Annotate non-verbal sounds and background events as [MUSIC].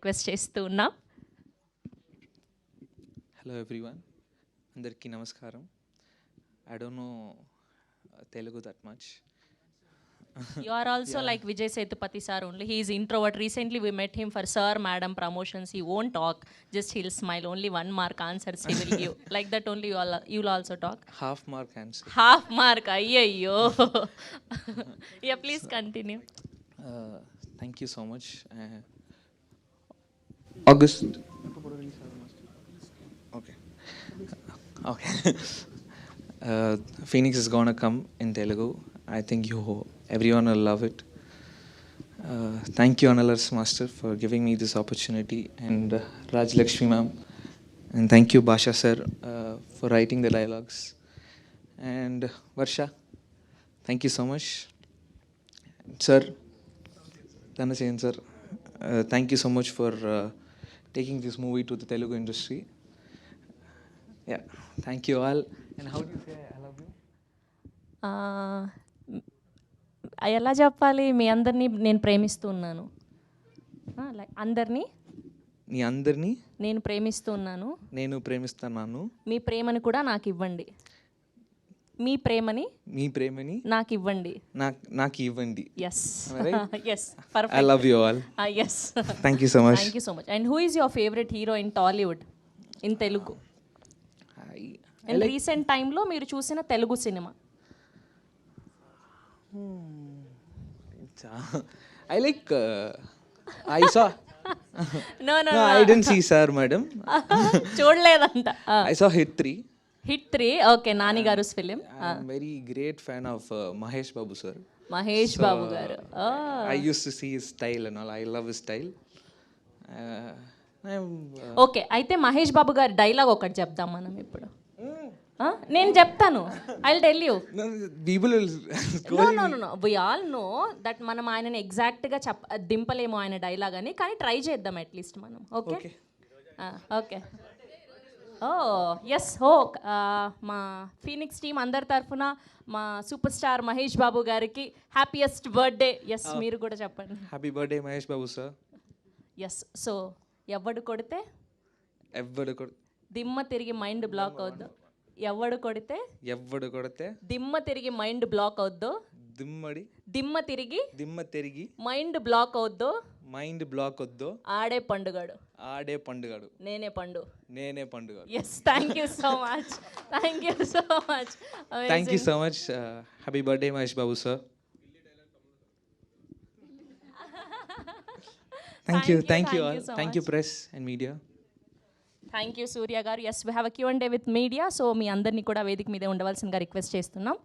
Request చేస్తూ ఉన్నాం. Hello everyone అందరికీ నమస్కారం. I don't know Telugu that much you are also like Vijay Sethupathi sir only he is introvert recently we met him for sir madam promotions he won't talk just he'll smile only one mark answers he will give like that only you will also talk half mark answer half mark అయ్యయ్యో yeah please continue thank you so much August. Okay. Okay. [LAUGHS] Uh, Phoenix is gonna come in Telugu. I think you everyone will love it. Uh, thank you, Analars Master, for giving me this opportunity, and uh, Raj Lakshmi ma'am, and thank you, Basha sir, uh, for writing the dialogues, and Varsha, thank you so much, sir, Tanachayan sir, uh, thank you so much for uh, for taking this movie to the Telugu industry yeah thank you all and how do say I love you ఎలా చెప్పాలి? మీ అందరినీ నేను ప్రేమిస్తూ ఉన్నాను. Like అందరినీ? మీ అందరినీ? నేను ప్రేమిస్తూ ఉన్నాను. నేను ప్రేమిస్తున్నాను. మీ ప్రేమని కూడా నాకు ఇవ్వండి. మీ ప్రేమని మీ ప్రేమని నాకు ఇవ్వండి నాకు నాకు ఇవ్వండి yes? Yes I perfect love you all yes thank you so much thank you so much and who is your favourite hero in Tollywood in Telugu and recent టైంలో మీరు చూసిన Telugu cinema I like I saw no no I didn't see sir madam చూడలేదంట. I saw Hit three Hit three okay Nani garu film very great fan of Mahesh Babu sir Mahesh Babu garu style and all. I love his style. Uh, I'm, uh, okay అయితే మహేష్ బాబు గారి dialogue ఒకటి చెప్దాం మనం ఇప్పుడు. ఆ? నేను చెప్తాను. I tell you. No no we all know that మనం ఆయనని ఎగ్జాక్ట్గా చెప్ప దింపలేము ఆయన డైలాగ్ అని కానీ ట్రై చేద్దాం అట్లీస్ట్ మనం. ఓకే. ఓకే ఓ ఎస్ హో మా ఫీనిక్స్ టీం అందరి తరఫున మా సూపర్ స్టార్ మహేష్ బాబు గారికి హ్యాపీయెస్ట్ బర్త్డే ఎస్ మీరు కూడా చెప్పండి. Happy birthday, Mahesh Babu sir. Yes so ఎవడు కొడితే? ఎవ్వడు కొడ దిమ్మ తిరిగి మైండ్ బ్లాక్ అవుద్దు? ఎవడు కొడితే? ఎవ్వడు కొడితే? దిమ్మ తిరిగి మైండ్ బ్లాక్ అవుద్దు? దిమ్మడి దిమ్మ తిరిగి దిమ్మ తిరిగి మైండ్ బ్లాక్ అవుద్దు? మైండ్ బ్లాక్ వద్దు ఆడే పండుగాడు. ఆడే పండుగాడు. నేనే పండు. నేనే పండుగాడు. Yes thank you so much thank you so much thank you so much happy birthday Mahesh Babu sir thank you thank you all thank you press and media thank you Surya garu. Yes we have a Q and A with media so మీ అందరినీ కూడా వేదిక మీదే ఉండవలసిందిగా request చేస్తున్నాం.